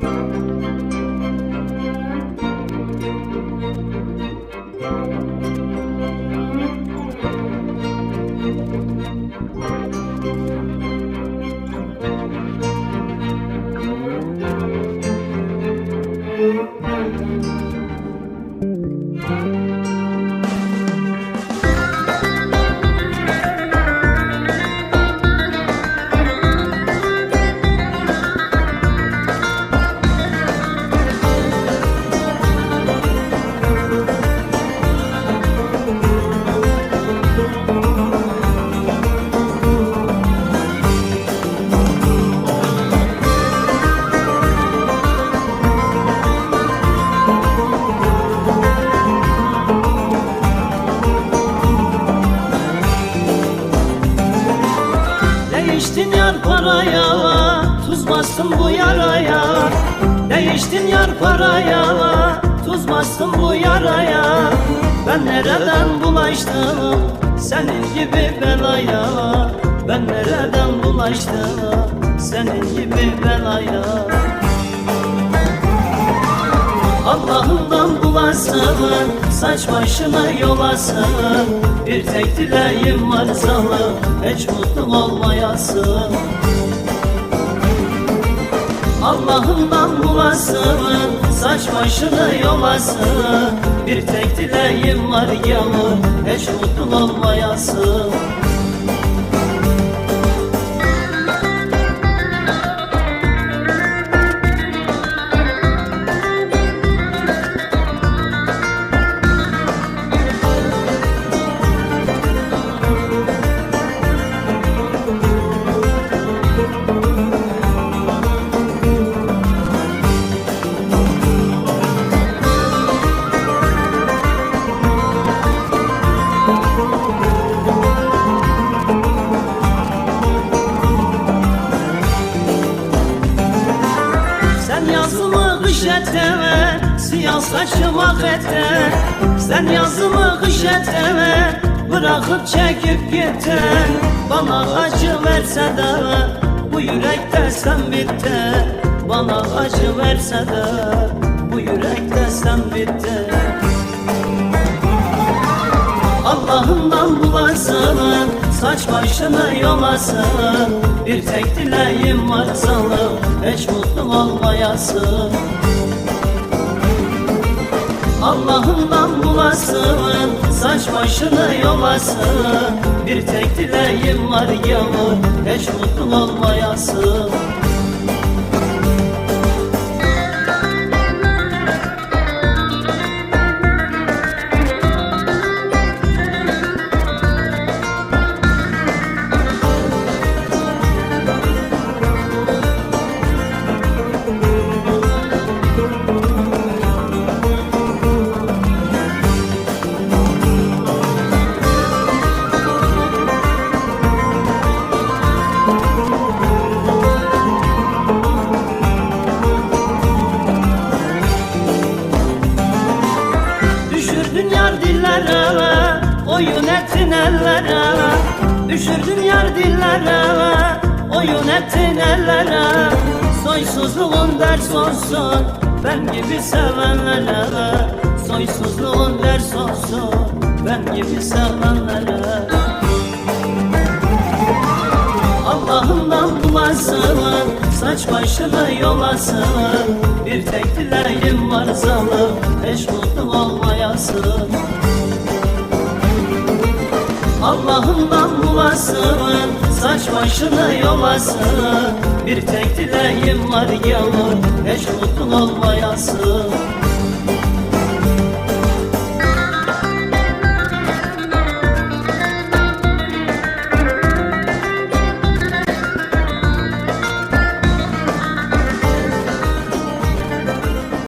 Değiştin paraya Tuz bastın bu yaraya. Değiştin yar paraya Tuz bastın bu yaraya. Ben nereden bulaştım Senin gibi belaya? Ben nereden bulaştım Senin gibi belaya Bulasın Saç başına yolasın Bir tek dileğim var zalim Hiç mutlu olmayasın. Allah'ından bulasın Saç başına yolasın Bir tek dileğim var yavrum Hiç mutlu olmayasın yazımı kış eteme Siyah saçım ak ete Sen yazımı kış eteme Bırakıp çekip gittin. Bana acı verse de Bu yürekte sen bitti. Bana acı verse de Bu yürekte sen bitti. Bulasın Saç başını yolasın Bir tek dileğim var zalim Hiç mutlu olmayasın. Allah'ından bulasın Saç başını yolasın Bir tek dileğim var yavrum Hiç mutlu olmayasın dillere Oyun ettin ellere. Düşürdün yar dillere Oyun ettin ellere. Soysuzluğun ders olsun Ben gibi sevenlere. Soysuzluğun ders olsun Ben gibi sevenlere Bulasın Saç başını yolasın Bir tek dileğim var zalim Hiç mutlu olmayasın. Allah'ından bulasın. Saç başını yolasın Bir tek dileğim var yavrum Hiç mutlu olmayasın